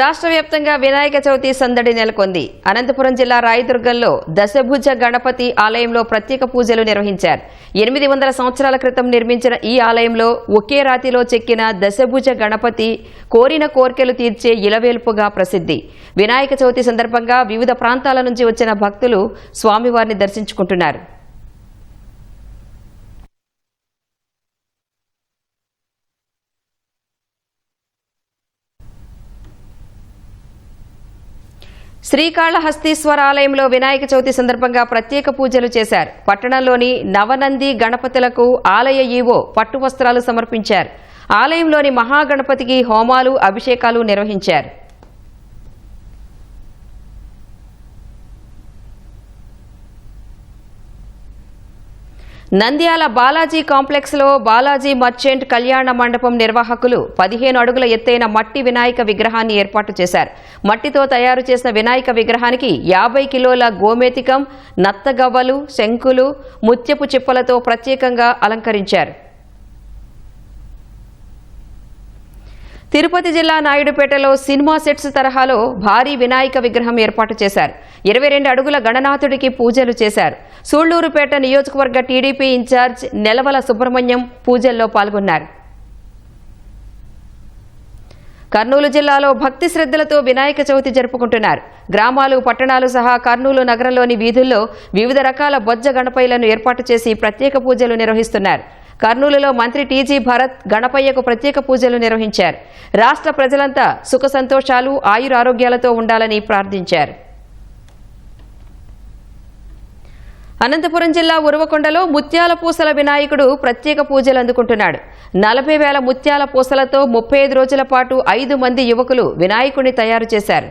రాష్ట్ర వ్యాప్తంగా వినాయక చవితి సందడి నెలకొంది. అనంతపురం జిల్లా రాయదుర్గంలో దశభుజ గణపతి ఆలయంలో ప్రత్యేక పూజలు నిర్వహించారు. ఎనిమిది వందల సంవత్సరాల క్రితం నిర్మించిన ఈ ఆలయంలో ఒకే రాతిలో చెక్కిన దశభుజ గణపతి కోరిన కోర్కెలు తీర్చే ఇలవేల్పుగా ప్రసిద్ధి. వినాయక చవితి సందర్భంగా వివిధ ప్రాంతాల నుంచి వచ్చిన భక్తులు స్వామివారిని దర్శించుకుంటున్నారు. శ్రీకాళహస్తీశ్వర ఆలయంలో వినాయక చవితి సందర్భంగా ప్రత్యేక పూజలు చేశారు. పట్టణంలోని నవనంది గణపతులకు ఆలయ ఈవో పట్టు వస్త్రాలు సమర్పించారు. ఆలయంలోని మహాగణపతికి హోమాలు అభిషేకాలు నిర్వహించారు. నంద్యాల బాలాజీ కాంప్లెక్స్లో బాలాజీ మర్చెంట్ కళ్యాణ మండపం నిర్వాహకులు పదిహేను అడుగుల ఎత్తైన మట్టి వినాయక విగ్రహాన్ని ఏర్పాటు చేశారు. మట్టితో తయారు చేసిన వినాయక విగ్రహానికి యాభై కిలోల గోమేతికం నత్తగవ్వలు శంకులు ముత్యపు చిప్పలతో ప్రత్యేకంగా అలంకరించారు. తిరుపతి జిల్లా నాయుడుపేటలో సినిమా సెట్స్ తరహాలో భారీ వినాయక విగ్రహం ఏర్పాటు చేశారు. ఇరవై రెండు అడుగుల గణనాథుడికి పూజలు చేశారు. సూళ్ళూరుపేట నియోజకవర్గ టీడీపీ ఇన్ఛార్జ్ నెలవల సుబ్రహ్మణ్యం పూజల్లో పాల్గొన్నారు. కర్నూలు జిల్లాలో భక్తి శ్రద్ధలతో వినాయక చవితి జరుపుకుంటున్నారు. గ్రామాలు పట్టణాలు సహా కర్నూలు నగరంలోని వీధుల్లో వివిధ రకాల బొజ్జ గణపైలను ఏర్పాటు చేసి ప్రత్యేక పూజలు నిర్వహిస్తున్నారు. కర్నూలులో మంత్రి టీజీ భరత్ గణపయ్యకు ప్రత్యేక పూజలు నిర్వహించారు. రాష్ట్ర ప్రజలంతా సుఖ సంతోషాలు ఆయురారోగ్యాలతో ఉండాలని ప్రార్థించారు. అనంతపురం జిల్లా ఉరవకొండలో ముత్యాల పూసల వినాయకుడు ప్రత్యేక పూజలు అందుకుంటున్నాడు. నలభై వేల ముత్యాల పూసలతో ముప్పై ఐదు రోజుల పాటు ఐదు మంది యువకులు వినాయకుడిని తయారు చేశారు.